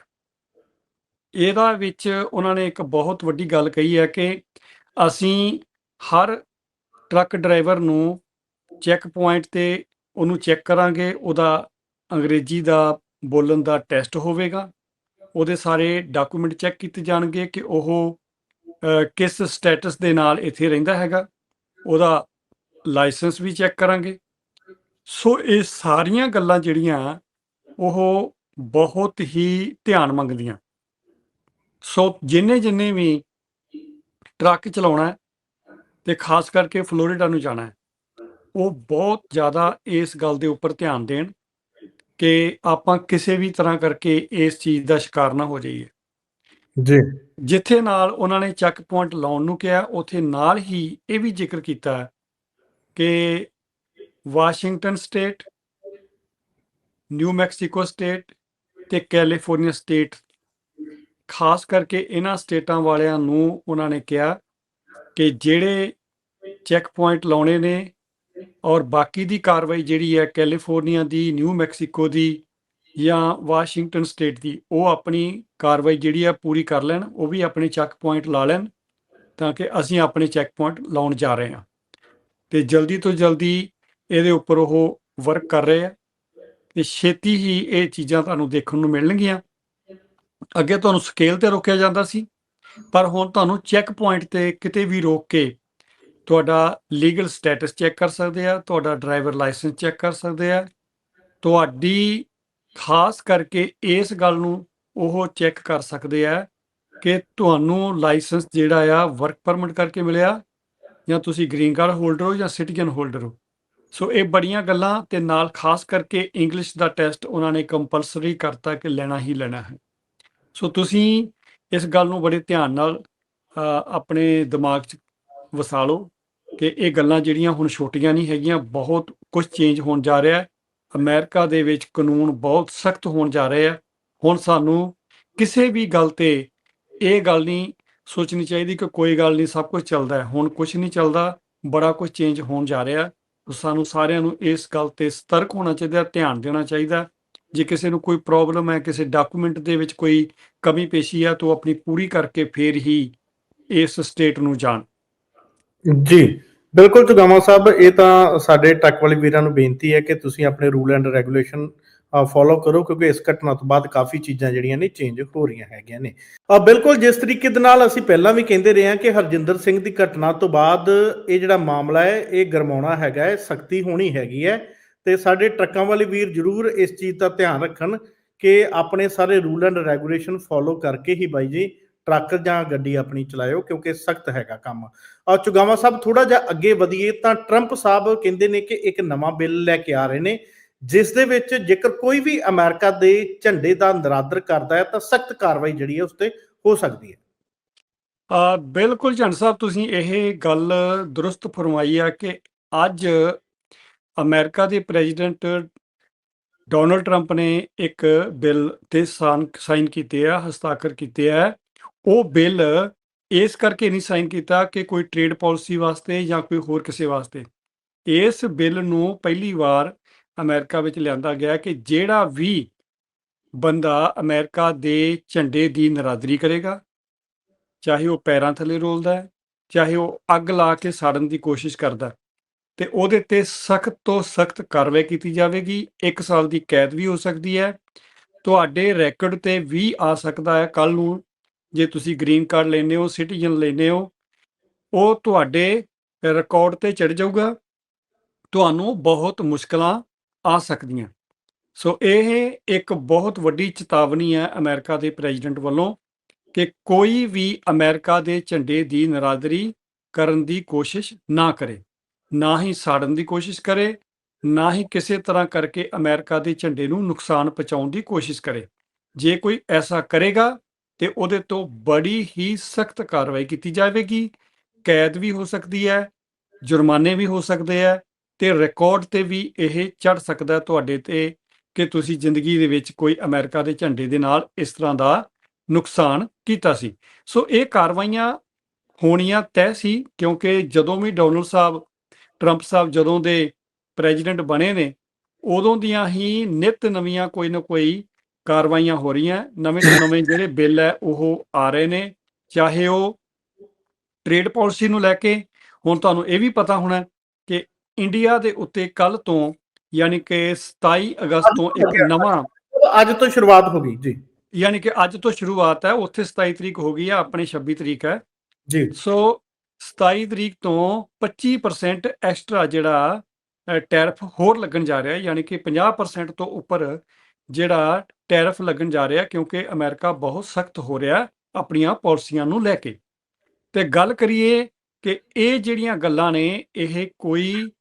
B: ਇਹਦਾ ਵਿੱਚ ਉਹਨਾਂ ਨੇ ਇੱਕ ਬਹੁਤ ਵੱਡੀ ਗੱਲ ਕਹੀ ਹੈ ਕਿ ਅਸੀਂ ਹਰ ਟਰੱਕ ਡਰਾਈਵਰ ਨੂੰ ਚੈੱਕ ਪੁਆਇੰਟ ਤੇ ਉਹਨੂੰ ਚੈੱਕ ਕਰਾਂਗੇ, ਉਹਦਾ ਅੰਗਰੇਜ਼ੀ ਦਾ ਬੋਲਣ ਦਾ ਟੈਸਟ ਹੋਵੇਗਾ। ਉਹਦੇ ਸਾਰੇ ਡਾਕੂਮੈਂਟ ਚੈੱਕ ਕੀਤੇ ਜਾਣਗੇ ਕਿ ਉਹ ਕਿਸ ਸਟੇਟਸ ਦੇ ਨਾਲ ਇੱਥੇ ਰਹਿੰਦਾ ਹੈਗਾ। ਉਹਦਾ ਲਾਇਸੈਂਸ ਵੀ ਚੈੱਕ ਕਰਾਂਗੇ। ਸੋ ਇਹ ਸਾਰੀਆਂ ਗੱਲਾਂ ਜਿਹੜੀਆਂ, ਉਹ ਬਹੁਤ ਹੀ ਧਿਆਨ ਮੰਗਦੀਆਂ। ਸੋ ਜਿੰਨੇ ਜਿੰਨੇ ਵੀ ਟਰੱਕ ਚਲਾਉਣਾ ਹੈ ਤੇ ਖਾਸ ਕਰਕੇ ਫਲੋਰੀਡਾ ਨੂੰ ਜਾਣਾ ਉਹ ਬਹੁਤ ਜ਼ਿਆਦਾ ਇਸ ਗੱਲ ਦੇ ਉੱਪਰ ਧਿਆਨ ਦੇਣ ਕਿ ਆਪਾਂ ਕਿਸੇ ਵੀ ਤਰ੍ਹਾਂ ਕਰਕੇ ਇਸ ਚੀਜ਼ ਦਾ ਸ਼ਿਕਾਰ ਨਾ ਹੋ ਜਾਈਏ।
A: ਜੀ।
B: ਜਿੱਥੇ ਨਾਲ ਉਹਨਾਂ ਨੇ ਚੈੱਕ ਪੁਆਇੰਟ ਲਾਉਣ ਨੂੰ ਕਿਹਾ ਉੱਥੇ ਨਾਲ ਹੀ ਇਹ ਵੀ ਜ਼ਿਕਰ ਕੀਤਾ ਕਿ Washington state New Mexico state ਤੇ ਕੈਲੀਫੋਰਨੀਆ ਸਟੇਟ ਖਾਸ ਕਰਕੇ ਇਹਨਾਂ ਸਟੇਟਾਂ ਵਾਲਿਆਂ ਨੂੰ ਉਹਨਾਂ ਨੇ ਕਿਹਾ ਕਿ ਜਿਹੜੇ ਚੈੱਕ ਪੁਆਇੰਟ ਲਾਉਣੇ ਨੇ ਔਰ ਬਾਕੀ ਦੀ ਕਾਰਵਾਈ ਜਿਹੜੀ ਹੈ ਕੈਲੀਫੋਰਨੀਆ ਦੀ, ਨਿਊ ਮੈਕਸੀਕੋ ਦੀ ਜਾਂ ਵਾਸ਼ਿੰਗਟਨ ਸਟੇਟ ਦੀ, ਉਹ ਆਪਣੀ ਕਾਰਵਾਈ ਜਿਹੜੀ ਆ ਪੂਰੀ ਕਰ ਲੈਣ, ਉਹ ਵੀ ਆਪਣੇ ਚੈੱਕ ਪੁਆਇੰਟ ਲਾ ਲੈਣ ਤਾਂ ਕਿ ਅਸੀਂ ਆਪਣੇ ਚੈੱਕ ਪੁਆਇੰਟ ਲਾਉਣ ਜਾ ਰਹੇ ਹਾਂ। ਤੇ ਜਲਦੀ ਤੋਂ ਜਲਦੀ ਇਹਦੇ ਉੱਪਰ ਉਹ ਵਰਕ ਕਰ ਰਹੇ ਆ ਤੇ ਛੇਤੀ ਹੀ ਇਹ ਚੀਜ਼ਾਂ ਤੁਹਾਨੂੰ ਦੇਖਣ ਨੂੰ ਮਿਲਣਗੀਆਂ। ਅੱਗੇ ਤੁਹਾਨੂੰ ਸਕੇਲ ਤੇ ਰੋਕਿਆ ਜਾਂਦਾ ਸੀ, ਪਰ ਹੁਣ ਤੁਹਾਨੂੰ ਚੈੱਕ ਪੁਆਇੰਟ ਤੇ ਕਿਤੇ ਵੀ ਰੋਕ ਕੇ ਤੁਹਾਡਾ ਲੀਗਲ ਸਟੇਟਸ ਚੈੱਕ ਕਰ ਸਕਦੇ ਆ, ਤੁਹਾਡਾ ਡਰਾਈਵਰ ਲਾਇਸੈਂਸ ਚੈੱਕ ਕਰ ਸਕਦੇ ਆ। ਤੁਹਾਡੀ ਖਾਸ ਕਰਕੇ ਇਸ ਗੱਲ ਨੂੰ ਉਹ ਚੈੱਕ ਕਰ ਸਕਦੇ ਆ ਕਿ ਤੁਹਾਨੂੰ ਲਾਇਸੈਂਸ ਜਿਹੜਾ ਆ ਵਰਕ ਪਰਮਿਟ ਕਰਕੇ ਮਿਲਿਆ ਜਾਂ ਤੁਸੀਂ ਗ੍ਰੀਨ ਕਾਰਡ ਹੋਲਡਰ ਹੋ ਜਾਂ ਸਿਟੀਜ਼ਨ ਹੋਲਡਰ ਹੋ। ਸੋ ਇਹ ਬੜੀਆਂ ਗੱਲਾਂ ਤੇ ਨਾਲ ਖਾਸ ਕਰਕੇ ਇੰਗਲਿਸ਼ ਦਾ ਟੈਸਟ ਉਹਨਾਂ ਨੇ ਕੰਪਲਸਰੀ ਕਰਤਾ ਕਿ ਲੈਣਾ ਹੀ ਲੈਣਾ ਹੈ। ਸੋ ਤੁਸੀਂ ਇਸ ਗੱਲ ਨੂੰ ਬੜੇ ਧਿਆਨ ਨਾਲ ਆਪਣੇ ਦਿਮਾਗ 'ਚ ਵਸਾ ਲਓ। ਕਿ ਇਹ ਗੱਲਾਂ ਜਿਹੜੀਆਂ ਹੁਣ ਛੋਟੀਆਂ ਨਹੀਂ ਹੈਗੀਆਂ, ਬਹੁਤ ਕੁਝ ਚੇਂਜ ਹੋਣ ਜਾ ਰਿਹਾ ਹੈ। ਅਮਰੀਕਾ ਦੇ ਵਿੱਚ ਕਾਨੂੰਨ ਬਹੁਤ ਸਖਤ ਹੋਣ ਜਾ ਰਹੇ ਆ। ਹੁਣ ਸਾਨੂੰ ਕਿਸੇ ਵੀ ਗੱਲ ਤੇ ਇਹ ਗੱਲ ਨਹੀਂ ਸੋਚਣੀ ਚਾਹੀਦੀ ਕਿ ਕੋਈ ਗੱਲ ਨਹੀਂ, ਸਭ ਕੁਝ ਚੱਲਦਾ ਹੈ। ਹੁਣ ਕੁਝ ਨਹੀਂ ਚੱਲਦਾ, ਬੜਾ ਕੁਝ ਚੇਂਜ ਹੋਣ ਜਾ ਰਿਹਾ ਸਾਨੂੰ ਸਾਰਿਆਂ ਨੂੰ ਇਸ ਗੱਲ ਤੇ ਸਤਰਕ ਹੋਣਾ ਚਾਹੀਦਾ, ਧਿਆਨ ਦੇਣਾ ਚਾਹੀਦਾ। ਜੇ ਕਿਸੇ ਨੂੰ ਕੋਈ ਪ੍ਰੋਬਲਮ ਹੈ, ਕਿਸੇ ਡਾਕੂਮੈਂਟ ਦੇ ਵਿੱਚ ਕੋਈ ਕਮੀ ਪੇਸ਼ੀ ਹੈ, ਤਾਂ ਉਹ ਆਪਣੀ ਪੂਰੀ ਕਰਕੇ ਫੇਰ ਹੀ ਇਸ ਸਟੇਟ ਨੂੰ ਜਾਣ।
A: ਜੀ, ਬਿਲਕੁਲ ਚੁਗਾਮਾ ਸਾਹਿਬ, ਇਹ ਤਾਂ ਸਾਡੇ ਟਰੱਕ ਵਾਲੇ ਵੀਰਾਂ ਨੂੰ ਬੇਨਤੀ ਹੈ ਕਿ ਤੁਸੀਂ ਆਪਣੇ ਰੂਲ ਐਂਡ ਰੈਗੂਲੇਸ਼ਨ ਫੋਲੋ ਕਰੋ, ਕਿਉਂਕਿ ਇਸ ਘਟਨਾ ਤੋਂ ਬਾਅਦ ਕਾਫੀ ਚੀਜ਼ਾਂ ਜਿਹੜੀਆਂ ਨੇ ਚੇਂਜ ਹੋ ਰਹੀਆਂ ਹੈਗੀਆਂ ਨੇ। ਆ ਬਿਲਕੁਲ ਜਿਸ ਤਰੀਕੇ ਦੇ ਨਾਲ ਅਸੀਂ ਪਹਿਲਾਂ ਵੀ ਕਹਿੰਦੇ ਰਹੇ ਹਾਂ ਕਿ ਹਰਜਿੰਦਰ ਸਿੰਘ ਦੀ ਘਟਨਾ ਤੋਂ ਬਾਅਦ ਇਹ ਜਿਹੜਾ ਮਾਮਲਾ ਹੈ, ਇਹ ਗਰਮਾਉਣਾ ਹੈਗਾ ਹੈ, ਸਖਤੀ ਹੋਣੀ ਹੈਗੀ ਹੈ ਤੇ ਸਾਡੇ ਟਰੱਕਾਂ ਵਾਲੇ ਵੀਰ ਜਰੂਰ ਇਸ ਚੀਜ਼ ਦਾ ਧਿਆਨ ਰੱਖਣ ਕਿ ਆਪਣੇ ਸਾਰੇ ਰੂਲ ਐਂਡ ਰੈਗੂਲੇਸ਼ਨ ਫੋਲੋ ਕਰਕੇ ਹੀ ਬਾਈ ਜੀ, ਟਰੱਕ ਜਾਂ ਗੱਡੀ ਆਪਣੀ ਚਲਾਇਓ, ਕਿਉਂਕਿ ਸਖਤ ਹੈਗਾ ਕੰਮ। ਚੁਗਾਵਾ ਸਾਹਿਬ ਥੋੜਾ ਜਿਹਾ ਅੱਗੇ ਵਧੀਏ ਤਾਂ ਟਰੰਪ ਸਾਹਿਬ ਕਹਿੰਦੇ ਨੇ ਕਿ ਇੱਕ ਨਵਾਂ ਬਿੱਲ ਲੈ ਕੇ ਆ ਰਹੇ ਨੇ, ਜਿਸ ਦੇ ਵਿੱਚ ਜੇਕਰ ਕੋਈ ਵੀ ਅਮਰੀਕਾ ਦੇ ਝੰਡੇ ਦਾ ਨਿਰਾਦਰ ਕਰਦਾ ਹੈ ਤਾਂ ਸਖਤ ਕਾਰਵਾਈ ਜਿਹੜੀ ਹੈ ਉਸ ਤੇ ਹੋ ਸਕਦੀ ਹੈ।
B: ਆ ਬਿਲਕੁਲ ਝੰਡ ਸਾਹਿਬ, ਤੁਸੀਂ ਇਹ ਗੱਲ ਦਰੁਸਤ ਫਰਮਾਈ ਆ ਕਿ ਅੱਜ ਅਮਰੀਕਾ ਦੇ ਪ੍ਰੈਜ਼ੀਡੈਂਟ ਡੋਨਲਡ ਟਰੰਪ ਨੇ ਇੱਕ ਬਿੱਲ ਤੇ ਸਾਈਨ ਕੀਤੇ ਆ, ਹਸਤਾਖਰ ਕੀਤੇ ਆ। ਉਹ ਬਿੱਲ ਇਸ ਕਰਕੇ ਨਹੀਂ ਸਾਈਨ ਕੀਤਾ ਕਿ ਕੋਈ ਟ੍ਰੇਡ ਪਾਲਿਸੀ ਵਾਸਤੇ ਜਾਂ ਕੋਈ ਹੋਰ ਕਿਸੇ ਵਾਸਤੇ। ਇਸ ਬਿੱਲ ਨੂੰ ਪਹਿਲੀ ਵਾਰ ਅਮਰੀਕਾ ਵਿੱਚ ਲਿਆਂਦਾ ਗਿਆ ਕਿ ਜਿਹੜਾ ਵੀ ਬੰਦਾ ਅਮਰੀਕਾ ਦੇ ਝੰਡੇ ਦੀ ਨਰਾਦਰੀ ਕਰੇਗਾ ਚਾਹੇ ਉਹ ਪੈਰਾਂ ਥੱਲੇ ਰੋਲਦਾ ਹੈ ਚਾਹੇ ਉਹ ਅੱਗ ਲਾ ਕੇ ਸਾੜਨ ਦੀ ਕੋਸ਼ਿਸ਼ ਕਰਦਾ ਹੈ, ਤੇ ਉਹਦੇ ਤੇ ਸਖਤ ਤੋਂ ਸਖਤ ਕਾਰਵਾਈ ਕੀਤੀ ਜਾਵੇਗੀ। 1 ਸਾਲ ਦੀ ਕੈਦ ਵੀ ਹੋ ਸਕਦੀ ਹੈ। ਤੁਹਾਡੇ ਰੈਕੋਰਡ ਤੇ ਵੀ ਆ ਸਕਦਾ ਹੈ। ਕੱਲ ਨੂੰ ਜੇ ਤੁਸੀਂ ਗ੍ਰੀਨ ਕਾਰਡ ਲੈਂਦੇ ਹੋ ਸਿਟੀਜ਼ਨ ਲੈਂਦੇ ਹੋ, ਉਹ ਤੁਹਾਡੇ ਰਿਕਾਰਡ ਤੇ ਚੜ ਜਾਊਗਾ। ਤੁਹਾਨੂੰ ਬਹੁਤ ਮੁਸ਼ਕਲਾਂ ਆ ਸਕਦੀਆਂ। ਸੋ ਇਹ ਇੱਕ ਬਹੁਤ ਵੱਡੀ ਚੇਤਾਵਨੀ ਹੈ ਅਮਰੀਕਾ ਦੇ ਪ੍ਰੈਜ਼ੀਡੈਂਟ ਵੱਲੋਂ ਕਿ ਕੋਈ ਵੀ ਅਮਰੀਕਾ ਦੇ ਝੰਡੇ ਦੀ ਨਰਾਦਰੀ ਕਰਨ ਦੀ ਕੋਸ਼ਿਸ਼ ਨਾ ਕਰੇ। ਨਾ ਹੀ ਸਾੜਨ ਦੀ ਕੋਸ਼ਿਸ਼ ਕਰੇ, ਨਾ ਹੀ ਕਿਸੇ ਤਰ੍ਹਾਂ ਕਰਕੇ ਅਮਰੀਕਾ ਦੇ ਝੰਡੇ ਨੂੰ ਨੁਕਸਾਨ ਪਹੁੰਚਾਉਣ ਦੀ ਕੋਸ਼ਿਸ਼ ਕਰੇ। ਜੇ ਕੋਈ ਐਸਾ ਕਰੇਗਾ ਤੇ ਉਹਦੇ ਤੋਂ ਬੜੀ ਹੀ ਸਖਤ ਕਾਰਵਾਈ ਕੀਤੀ ਜਾਵੇਗੀ। ਕੈਦ ਵੀ ਹੋ ਸਕਦੀ ਹੈ, ਜੁਰਮਾਨੇ ਵੀ ਹੋ ਸਕਦੇ ਆ ਤੇ ਰਿਕਾਰਡ ਤੇ ਵੀ ਇਹ ਚੜ ਸਕਦਾ ਤੁਹਾਡੇ ਤੇ ਕਿ ਤੁਸੀਂ ਜ਼ਿੰਦਗੀ ਦੇ ਵਿੱਚ ਕੋਈ ਅਮਰੀਕਾ ਦੇ ਝੰਡੇ ਦੇ ਨਾਲ ਇਸ ਤਰ੍ਹਾਂ ਦਾ ਨੁਕਸਾਨ ਕੀਤਾ ਸੀ। ਸੋ ਇਹ ਕਾਰਵਾਈਆਂ ਹੋਣੀਆਂ ਤੈਅ ਸੀ ਕਿਉਂਕਿ ਜਦੋਂ ਵੀ ਡੋਨਲਡ ਸਾਹਿਬ, ਟਰੰਪ ਸਾਹਿਬ ਜਦੋਂ ਦੇ ਪ੍ਰੈਜ਼ੀਡੈਂਟ ਬਣੇ ਨੇ, ਉਦੋਂ ਦੀਆਂ ਹੀ ਨਿਤ ਨਵੀਆਂ ਕੋਈ ਨਾ ਕੋਈ ਕਾਰਵਾਈਆਂ ਹੋ ਰਹੀਆਂ। ਨਵੇਂ ਤੋਂ ਨਵੇਂ ਜਿਹੜੇ ਬਿੱਲ ਹੈ ਉਹ ਆ ਰਹੇ ਨੇ। ਚਾਹੇ ਉਹ ਟ੍ਰੇਡ ਪਾਲਿਸੀ ਨੂੰ ਲੈ ਕੇ ਹੁਣ ਤੁਹਾਨੂੰ ਇਹ ਵੀ ਪਤਾ ਹੋਣਾ ਕਿ ਇੰਡੀਆ ਦੇ ਉੱਤੇ ਕੱਲ ਤੋਂ ਯਾਨੀ ਕਿ 27 ਅਗਸਤ ਤੋਂ ਇੱਕ ਨਵਾਂ
A: ਅੱਜ ਤੋਂ ਸ਼ੁਰੂਆਤ ਹੋ ਗਈ ਜੀ।
B: ਯਾਨੀ ਕਿ ਅੱਜ ਤੋਂ ਸ਼ੁਰੂਆਤ ਹੈ ਉੱਥੇ 27 ਤਰੀਕ ਹੋ ਗਈ ਹੈ ਆਪਣੇ 26 ਤਰੀਕ ਹੈ।
A: ਜੀ।
B: ਸੋ 27 ਤਰੀਕ ਤੋਂ 25% ਐਕਸਟਰਾ ਜਿਹੜਾ ਟੈਰਿਫ ਹੋਰ ਲੱਗਣ ਜਾ ਰਿਹਾ ਹੈ ਯਾਨੀ ਕਿ 50% ਤੋਂ ਉੱਪਰ ਜਿਹੜਾ ਟੈਰਿਫ ਲੱਗਣ ਜਾ ਰਿਹਾ ਕਿਉਂਕਿ ਅਮਰੀਕਾ ਬਹੁਤ ਸਖਤ ਹੋ ਰਿਹਾ ਆਪਣੀਆਂ ਪਾਲਿਸੀਆਂ ਨੂੰ ਲੈ ਕੇ। ਤੇ ਗੱਲ ਕਰੀਏ ਕਿ ਇਹ ਜਿਹੜੀਆਂ ਗੱਲਾਂ ਨੇ, ਇਹ ਕੋਈ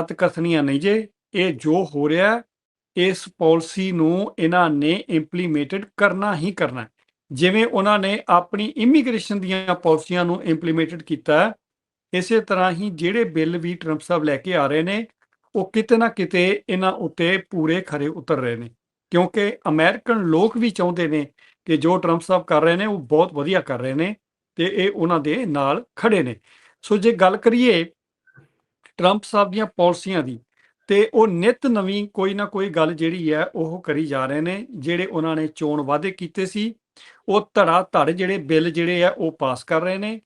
B: ਅਤਕਥਨੀਆਂ ਨਹੀਂ ਜੇ। ਇਹ ਜੋ ਹੋ ਰਿਹਾ, ਇਸ ਪਾਲਿਸੀ ਨੂੰ ਇਹਨਾਂ ਨੇ ਇੰਪਲੀਮੈਂਟਡ ਕਰਨਾ ਹੀ ਕਰਨਾ। ਜਿਵੇਂ ਉਹਨਾਂ ਨੇ ਆਪਣੀ ਇਮੀਗ੍ਰੇਸ਼ਨ ਦੀਆਂ ਪਾਲਿਸੀਆਂ ਨੂੰ ਇੰਪਲੀਮੈਂਟਡ ਕੀਤਾ, ਇਸੇ ਤਰ੍ਹਾਂ ਹੀ ਜਿਹੜੇ ਬਿੱਲ ਵੀ ਟਰੰਪ ਸਾਹਿਬ ਲੈ ਕੇ ਆ ਰਹੇ ਨੇ, ਉਹ ਕਿਤੇ ਨਾ ਕਿਤੇ ਇਹਨਾਂ ਉੱਤੇ ਪੂਰੇ ਖਰੇ ਉਤਰ ਰਹੇ ਨੇ। ਕਿਉਂਕਿ ਅਮਰੀਕਨ ਲੋਕ ਵੀ ਚਾਹੁੰਦੇ ਨੇ ਕਿ ਜੋ ਟਰੰਪ ਸਾਹਿਬ ਕਰ ਰਹੇ ਨੇ, ਉਹ ਬਹੁਤ ਵਧੀਆ ਕਰ ਰਹੇ ਨੇ ਤੇ ਇਹ ਉਹਨਾਂ ਦੇ ਨਾਲ ਖੜੇ ਨੇ। ਸੋ ਜੇ ਗੱਲ ਕਰੀਏ ਟਰੰਪ ਸਾਹਿਬ ਦੀਆਂ ਪਾਲਿਸੀਆਂ ਦੀ, ਤੇ ਉਹ ਨਿਤ ਨਵੀਂ ਕੋਈ ਨਾ ਕੋਈ ਗੱਲ ਜਿਹੜੀ ਹੈ, ਉਹ ਕਰੀ ਜਾ ਰਹੇ ਨੇ, ਜਿਹੜੇ ਉਹਨਾਂ ਨੇ ਚੋਣ ਵਾਅਦੇ ਕੀਤੇ ਸੀ, ਉਹ ਧੜਾ ਧੜ ਜਿਹੜੇ ਬਿੱਲ ਜਿਹੜੇ ਆ, ਉਹ ਪਾਸ ਕਰ ਰਹੇ ਨੇ।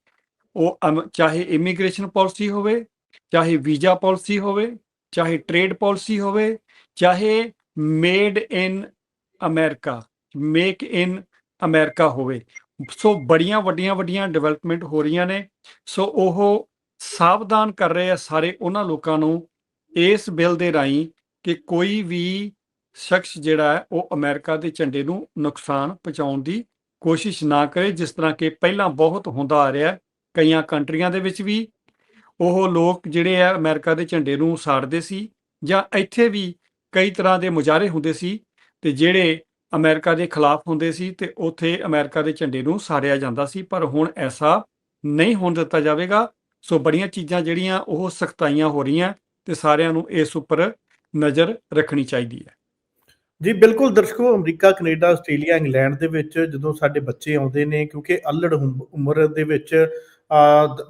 B: ਉਹ ਅਮ- ਚਾਹੇ ਇਮੀਗ੍ਰੇਸ਼ਨ ਪਾਲਿਸੀ ਹੋਵੇ, ਚਾਹੇ ਵੀਜ਼ਾ ਪਾਲਿਸੀ ਹੋਵੇ, ਚਾਹੇ ਟ੍ਰੇਡ ਪਾਲਿਸੀ ਹੋਵੇ, ਚਾਹੇ made in America make in America ਹੋਵੇ। ਸੋ ਬੜੀਆਂ ਵੱਡੀਆਂ ਵੱਡੀਆਂ ਡਿਵੈਲਪਮੈਂਟ ਹੋ ਰਹੀਆਂ ਨੇ। ਸੋ ਉਹ ਸਾਵਧਾਨ ਕਰ ਰਹੇ ਆ ਸਾਰੇ ਉਹਨਾਂ ਲੋਕਾਂ ਨੂੰ ਇਸ ਬਿੱਲ ਦੇ ਰਾਹੀਂ ਕਿ ਕੋਈ ਵੀ ਸ਼ਖਸ ਜਿਹੜਾ ਹੈ ਉਹ ਅਮਰੀਕਾ ਦੇ ਝੰਡੇ ਨੂੰ ਨੁਕਸਾਨ ਪਹੁੰਚਾਉਣ ਦੀ ਕੋਸ਼ਿਸ਼ ਨਾ ਕਰੇ, ਜਿਸ ਤਰ੍ਹਾਂ ਕਿ ਪਹਿਲਾਂ ਬਹੁਤ ਹੁੰਦਾ ਆ ਰਿਹਾ ਕਈਆਂ ਕੰਟਰੀਆਂ ਦੇ ਵਿੱਚ ਵੀ। ਉਹ ਲੋਕ ਜਿਹੜੇ ਆ ਅਮਰੀਕਾ ਦੇ ਝੰਡੇ ਨੂੰ ਸਾੜਦੇ ਸੀ ਜਾਂ ਇੱਥੇ ਵੀ ਕਈ ਤਰ੍ਹਾਂ ਦੇ ਮੁਜ਼ਾਹਰੇ ਹੁੰਦੇ ਸੀ ਤੇ ਜਿਹੜੇ ਅਮਰੀਕਾ ਦੇ ਖਿਲਾਫ ਹੁੰਦੇ ਸੀ ਤੇ ਉੱਥੇ ਅਮਰੀਕਾ ਦੇ ਝੰਡੇ ਨੂੰ ਸਾੜਿਆ ਜਾਂਦਾ ਸੀ, ਪਰ ਹੁਣ ਐਸਾ ਨਹੀਂ ਹੋਣ ਦਿੱਤਾ ਜਾਵੇਗਾ। ਸੋ ਬੜੀਆਂ ਚੀਜ਼ਾਂ ਜਿਹੜੀਆਂ ਉਹ ਸਖਤਾਈਆਂ ਹੋ ਰਹੀਆਂ ਤੇ ਸਾਰਿਆਂ ਨੂੰ ਇਸ ਉੱਪਰ ਨਜ਼ਰ ਰੱਖਣੀ ਚਾਹੀਦੀ ਹੈ।
A: ਜੀ, ਬਿਲਕੁਲ ਦਰਸ਼ਕੋ, ਅਮਰੀਕਾ, ਕੈਨੇਡਾ, ਆਸਟ੍ਰੇਲੀਆ, ਇੰਗਲੈਂਡ ਦੇ ਵਿੱਚ ਜਦੋਂ ਸਾਡੇ ਬੱਚੇ ਆਉਂਦੇ ਨੇ, ਕਿਉਂਕਿ ਅਲੜ ਹੁੰ- ਉਮਰ ਦੇ ਵਿੱਚ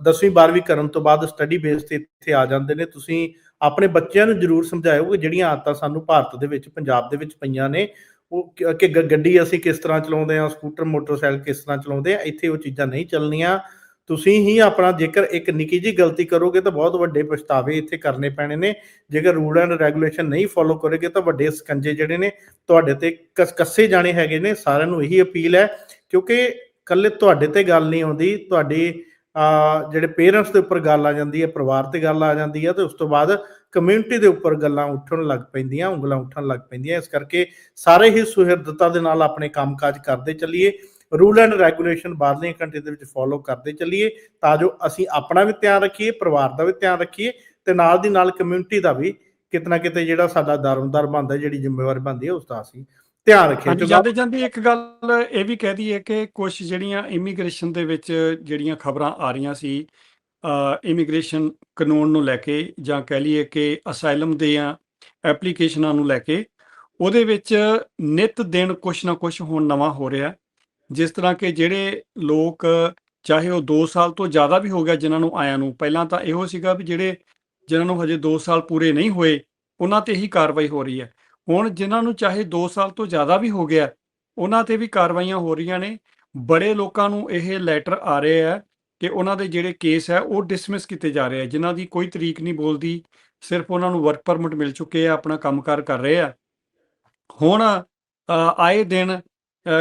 A: 10ਵੀਂ 12ਵੀਂ ਕਰਨ ਤੋਂ ਬਾਅਦ ਸਟੱਡੀ ਬੇਸ ਤੇ ਇੱਥੇ ਆ ਜਾਂਦੇ ਨੇ, ਤੁਸੀਂ ਆਪਣੇ ਬੱਚਿਆਂ ਨੂੰ ਜਰੂਰ ਸਮਝਾਇਓ ਕਿ ਜਿਹੜੀਆਂ ਆਦਤਾਂ ਸਾਨੂੰ ਭਾਰਤ ਦੇ ਵਿੱਚ, ਪੰਜਾਬ ਦੇ ਵਿੱਚ ਪਈਆਂ ਨੇ, ਉਹ ਕਿ- ਗੱਡੀ ਅਸੀਂ ਕਿਸ ਤਰ੍ਹਾਂ ਚਲਾਉਂਦੇ ਆ ਸਕੂਟਰ, ਮੋਟਰਸਾਈਕਲ ਕਿਸ ਤਰ੍ਹਾਂ ਚਲਾਉਂਦੇ ਆ ਇੱਥੇ ਉਹ ਚੀਜ਼ਾਂ ਨਹੀਂ ਚੱਲਣੀਆਂ। ਤੁਸੀਂ ਹੀ ਆਪਣਾ ਜੇਕਰ ਇੱਕ ਨਿੱਕੀ ਜੀ ਗਲਤੀ ਕਰੋਗੇ ਤਾਂ ਬਹੁਤ ਵੱਡੇ ਪਛਤਾਵੇ ਇੱਥੇ ਕਰਨੇ ਪੈਣੇ ਨੇ। ਜੇਕਰ ਰੂਲ ਐਂਡ ਰੈਗੂਲੇਸ਼ਨ ਨਹੀਂ ਫੋਲੋ ਕਰੋਗੇ ਤਾਂ ਵੱਡੇ ਸਕੰਜੇ ਜਿਹੜੇ ਨੇ, ਤੁਹਾਡੇ ਤੇ ਕੱਸੇ ਜਾਣੇ ਹੈਗੇ ਨੇ। ਸਾਰਿਆਂ ਨੂੰ ਇਹੀ ਅਪੀਲ ਹੈ, ਕਿਉਂਕਿ ਕੱਲੇ ਤੁਹਾਡੇ ਤੇ ਗੱਲ ਨਹੀਂ ਆਉਂਦੀ, ਤੁਹਾਡੀ ਜਿਹੜੇ ਪੇਰੈਂਟਸ ਦੇ ਉੱਪਰ ਗੱਲ ਆ ਜਾਂਦੀ ਹੈ, ਪਰਿਵਾਰ ਤੇ ਗੱਲ ਆ ਜਾਂਦੀ ਹੈ ਤੇ ਉਸ ਤੋਂ ਬਾਅਦ ਕਮਿਊਨਿਟੀ ਦੇ ਉੱਪਰ ਗੱਲਾਂ ਉੱਠਣ ਲੱਗ ਪੈਂਦੀਆਂ, ਉਂਗਲਾਂ ਉੱਠਣ ਲੱਗ ਪੈਂਦੀਆਂ। ਇਸ ਕਰਕੇ ਸਾਰੇ ਹੀ ਸੁਹਿਰਦਤਾ ਦੇ ਨਾਲ ਆਪਣੇ ਕੰਮਕਾਜ ਕਰਦੇ ਚੱਲੀਏ। ਰੂਲ ਐਂਡ ਰੈਗੂਲੇਸ਼ਨ ਬਾਹਰਲੀਆਂ ਕੰਟਰੀ ਦੇ ਵਿੱਚ ਫੋਲੋ ਕਰਦੇ ਚੱਲੀਏ ਤਾਂ ਜੋ ਅਸੀਂ ਆਪਣਾ ਵੀ ਧਿਆਨ ਰੱਖੀਏ, ਪਰਿਵਾਰ ਦਾ ਵੀ ਧਿਆਨ ਰੱਖੀਏ ਤੇ ਨਾਲ ਦੀ ਨਾਲ ਕਮਿਊਨਿਟੀ ਦਾ ਵੀ ਕਿਤਨਾ ਕਿਤੇ ਜਿਹੜਾ ਸਾਡਾ ਦਾਰੋਮਦਾਰ ਬਣਦਾ, ਜਿਹੜੀ ਜ਼ਿੰਮੇਵਾਰੀ ਬਣਦੀ ਹੈ, ਉਸ ਦਾ ਅਸੀਂ ਧਿਆਨ ਰੱਖੀਏ
B: ਹਾਂਜੀ? ਜਾਂਦੇ ਜਾਂਦੇ ਇੱਕ ਗੱਲ ਇਹ ਵੀ ਕਹਿ ਦਈਏ ਕਿ ਕੁਝ ਜਿਹੜੀਆਂ ਇਮੀਗ੍ਰੇਸ਼ਨ ਦੇ ਵਿੱਚ ਜਿਹੜੀਆਂ ਖਬਰਾਂ ਆ ਰਹੀਆਂ ਸੀ ਇਮੀਗ੍ਰੇਸ਼ਨ ਕਾਨੂੰਨ ਨੂੰ ਲੈ ਕੇ ਜਾਂ ਕਹਿ ਲਈਏ ਕਿ ਅਸਾਈਲਮ ਦੇ ਜਾਂ ਐਪਲੀਕੇਸ਼ਨਾਂ ਨੂੰ ਲੈ ਕੇ ਉਹਦੇ ਵਿੱਚ ਨਿਤ ਦਿਨ ਕੁਛ ਨਾ ਕੁਛ ਹੁਣ ਨਵਾਂ ਹੋ ਰਿਹਾ ਜਿਸ ਤਰ੍ਹਾਂ ਕਿ ਜਿਹੜੇ ਲੋਕ ਚਾਹੇ ਉਹ 2 ਸਾਲ ਤੋਂ ਜ਼ਿਆਦਾ ਵੀ ਹੋ ਗਿਆ ਜਿਨ੍ਹਾਂ ਨੂੰ ਆਇਆਂ ਨੂੰ ਪਹਿਲਾਂ ਤਾਂ ਇਹੋ ਸੀਗਾ ਵੀ ਜਿਹੜੇ ਜਿਨ੍ਹਾਂ ਨੂੰ ਹਜੇ 2 ਸਾਲ ਪੂਰੇ ਨਹੀਂ ਹੋਏ ਉਹਨਾਂ ਤੇ ਹੀ ਕਾਰਵਾਈ ਹੋ ਰਹੀ ਹੈ ਹੁਣ ਜਿਨ੍ਹਾਂ ਨੂੰ ਚਾਹੇ 2 ਸਾਲ ਤੋਂ ਜ਼ਿਆਦਾ ਵੀ ਹੋ ਗਿਆ, ਉਹਨਾਂ ਤੇ ਵੀ ਕਾਰਵਾਈਆਂ ਹੋ ਰਹੀਆਂ ਨੇ। ਬੜੇ ਲੋਕਾਂ ਨੂੰ ਇਹ ਲੈਟਰ ਆ ਰਹੇ ਆ ਕਿ ਉਹਨਾਂ ਦੇ ਜਿਹੜੇ ਕੇਸ ਹੈ, ਉਹ ਡਿਸਮਿਸ ਕੀਤੇ ਜਾ ਰਹੇ ਆ। ਜਿਨ੍ਹਾਂ ਦੀ ਕੋਈ ਤਰੀਕ ਨਹੀਂ ਬੋਲਦੀ, ਸਿਰਫ ਉਹਨਾਂ ਨੂੰ ਵਰਕ ਪਰਮਿਟ ਮਿਲ ਚੁੱਕੇ ਆ, ਆਪਣਾ ਕੰਮਕਾਰ ਕਰ ਰਹੇ ਆ। ਹੁਣ ਆਏ ਦਿਨ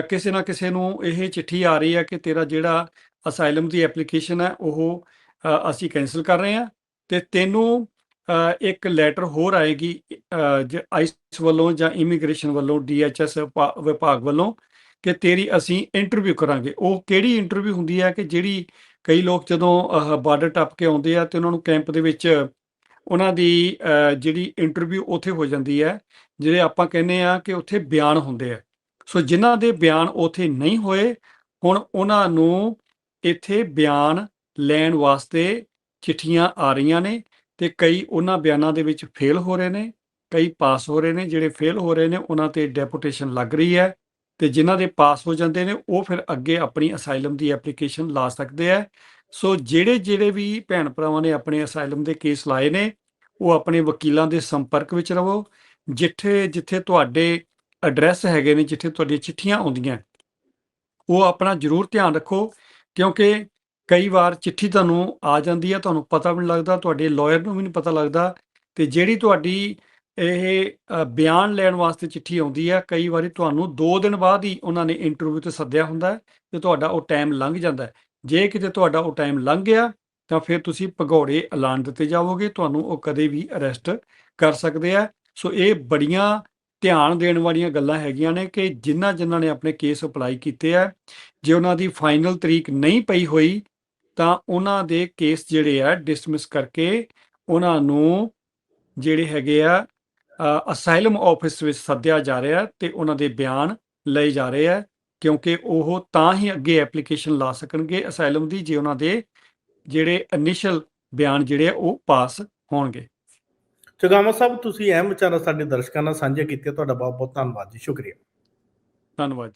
B: ਕਿਸੇ ਨਾ ਕਿਸੇ ਨੂੰ ਇਹ ਚਿੱਠੀ ਆ ਰਹੀ ਹੈ ਕਿ ਤੇਰਾ ਜਿਹੜਾ ਅਸਾਈਲਮ ਦੀ ਐਪਲੀਕੇਸ਼ਨ ਹੈ, ਉਹ ਅਸੀਂ ਕੈਨਸਲ ਕਰ ਰਹੇ ਹਾਂ। ਤੇ ਤੈਨੂੰ ਇੱਕ ਲੈਟਰ ਹੋਰ ਆਏਗੀ ਆਈਸ ਵੱਲੋਂ ਜਾਂ ਇਮੀਗ੍ਰੇਸ਼ਨ ਵੱਲੋਂ ਡੀਐਚਐਸ ਵਿਭਾਗ ਵੱਲੋਂ ਕਿ ਤੇਰੀ ਅਸੀਂ ਇੰਟਰਵਿਊ ਕਰਾਂਗੇ। ਉਹ ਕਿਹੜੀ ਇੰਟਰਵਿਊ ਹੁੰਦੀ ਹੈ ਕਿ ਜਿਹੜੀ ਕਈ ਲੋਕ ਜਦੋਂ ਬਾਰਡਰ ਟੱਪ ਕੇ ਆਉਂਦੇ ਆ ਤੇ ਉਹਨਾਂ ਨੂੰ ਕੈਂਪ ਦੇ ਵਿੱਚ ਉਹਨਾਂ ਦੀ ਜਿਹੜੀ ਇੰਟਰਵਿਊ ਉੱਥੇ ਹੋ ਜਾਂਦੀ ਹੈ, ਜਿਹੜੇ ਆਪਾਂ ਕਹਿੰਦੇ ਆ ਕਿ ਉੱਥੇ ਬਿਆਨ ਹੁੰਦੇ ਆ। ਸੋ ਜਿਨ੍ਹਾਂ ਦੇ ਬਿਆਨ ਉੱਥੇ ਨਹੀਂ ਹੋਏ, ਹੁਣ ਉਹਨਾਂ ਨੂੰ ਇੱਥੇ ਬਿਆਨ ਲੈਣ ਵਾਸਤੇ ਚਿੱਠੀਆਂ ਆ ਰਹੀਆਂ ਨੇ। ਤੇ ਕਈ ਉਹਨਾਂ ਬਿਆਨਾਂ ਦੇ ਵਿੱਚ ਫੇਲ ਹੋ ਰਹੇ ਨੇ, ਕਈ ਪਾਸ ਹੋ ਰਹੇ ਨੇ, ਜਿਹੜੇ ਫੇਲ ਹੋ ਰਹੇ ਨੇ ਉਹਨਾਂ ਤੇ ਡੈਪੂਟੇਸ਼ਨ ਲੱਗ ਰਹੀ ਹੈ ਤੇ ਜਿਨ੍ਹਾਂ ਦੇ ਪਾਸ ਹੋ ਜਾਂਦੇ ਨੇ ਉਹ ਫਿਰ ਅੱਗੇ ਆਪਣੀ ਅਸਾਈਲਮ ਦੀ ਐਪਲੀਕੇਸ਼ਨ ਲਾ ਸਕਦੇ ਆ ਸੋ ਜਿਹੜੇ ਜਿਹੜੇ ਵੀ ਭੈਣ ਭਰਾਵਾਂ ਨੇ ਆਪਣੇ ਅਸਾਈਲਮ ਦੇ ਕੇਸ ਲਾਏ ਨੇ, ਉਹ ਆਪਣੇ ਵਕੀਲਾਂ ਦੇ ਸੰਪਰਕ ਵਿੱਚ ਰਹੋ, ਜਿੱਥੇ ਜਿੱਥੇ ਤੁਹਾਡੇ ਐਡਰੈਸ ਹੈਗੇ ਨੇ, ਜਿੱਥੇ ਤੁਹਾਡੀਆਂ ਚਿੱਠੀਆਂ ਆਉਂਦੀਆਂ, ਉਹ ਆਪਣਾ ਜ਼ਰੂਰ ਧਿਆਨ ਰੱਖੋ ਕਿਉਂਕਿ ਕਈ ਵਾਰ ਚਿੱਠੀ ਤੁਹਾਨੂੰ ਆ ਜਾਂਦੀ ਹੈ ਤੁਹਾਨੂੰ ਪਤਾ ਵੀ ਨਹੀਂ ਲੱਗਦਾ, ਤੁਹਾਡੇ ਲਾਇਰ ਨੂੰ ਵੀ ਨਹੀਂ ਪਤਾ ਲੱਗਦਾ ਤੇ ਜਿਹੜੀ ਤੁਹਾਡੀ ਇਹ ਬਿਆਨ ਲੈਣ ਵਾਸਤੇ ਚਿੱਠੀ ਆਉਂਦੀ ਹੈ ਕਈ ਵਾਰੀ ਤੁਹਾਨੂੰ 2 ਦਿਨ ਬਾਅਦ ਹੀ ਉਹਨਾਂ ਨੇ ਇੰਟਰਵਿਊ ਤੇ ਸੱਦਿਆ ਹੁੰਦਾ ਹੈ ਤੇ ਤੁਹਾਡਾ ਉਹ ਟਾਈਮ ਲੰਘ ਜਾਂਦਾ ਹੈ। ਜੇ ਕਿਤੇ ਤੁਹਾਡਾ ਉਹ ਟਾਈਮ ਲੰਘ ਗਿਆ, ਤਾਂ ਫਿਰ ਤੁਸੀਂ ਭਗੌੜੇ ਐਲਾਨ ਦਿੱਤੇ ਜਾਵੋਗੇ, ਤੁਹਾਨੂੰ ਉਹ ਕਦੇ ਵੀ ਅਰੈਸਟ ਕਰ ਸਕਦੇ ਆ। ਸੋ ਇਹ ਬੜੀਆਂ ਧਿਆਨ ਦੇਣ ਵਾਲੀਆਂ ਗੱਲਾਂ ਹੈਗੀਆਂ ਨੇ ਕਿ ਜਿਨ੍ਹਾਂ ਜਿਨ੍ਹਾਂ ਨੇ ਆਪਣੇ ਕੇਸ ਅਪਲਾਈ ਕੀਤੇ ਆ, ਜੇ ਉਹਨਾਂ ਦੀ ਫਾਈਨਲ ਤਰੀਕ ਨਹੀਂ ਪਈ ਹੋਈ ਤਾਂ ਉਹਨਾਂ ਦੇ ਕੇਸ ਜਿਹੜੇ ਆ ਡਿਸਮਿਸ ਕਰਕੇ ਉਹਨਾਂ ਨੂੰ ਜਿਹੜੇ ਹੈਗੇ ਆ ਅਸਾਈਲਮ ਆਫਿਸ ਵਿੱਚ ਸੱਦਿਆ ਜਾ ਰਿਹਾ ਤੇ ਉਹਨਾਂ ਦੇ ਬਿਆਨ ਲਏ ਜਾ ਰਹੇ ਆ ਕਿਉਂਕਿ ਉਹ ਤਾਂ ਹੀ ਅੱਗੇ ਐਪਲੀਕੇਸ਼ਨ ਲਾ ਸਕਣਗੇ ਅਸਾਈਲਮ ਦੀ ਜੇ ਉਹਨਾਂ ਦੇ ਜਿਹੜੇ ਇਨੀਸ਼ੀਅਲ ਬਿਆਨ ਜਿਹੜੇ ਆ ਉਹ ਪਾਸ ਹੋਣਗੇ।
A: ਚਗਾਮਾ ਸਾਹਿਬ ਤੁਸੀਂ ਅਹਿਮ ਵਿਚਾਰਾਂ ਸਾਡੇ ਦਰਸ਼ਕਾਂ ਨਾਲ ਸਾਂਝੇ ਕੀਤੇ ਤੁਹਾਡਾ ਬਹੁਤ ਬਹੁਤ ਧੰਨਵਾਦ ਜੀ ਸ਼ੁਕਰੀਆ।
B: ਧੰਨਵਾਦ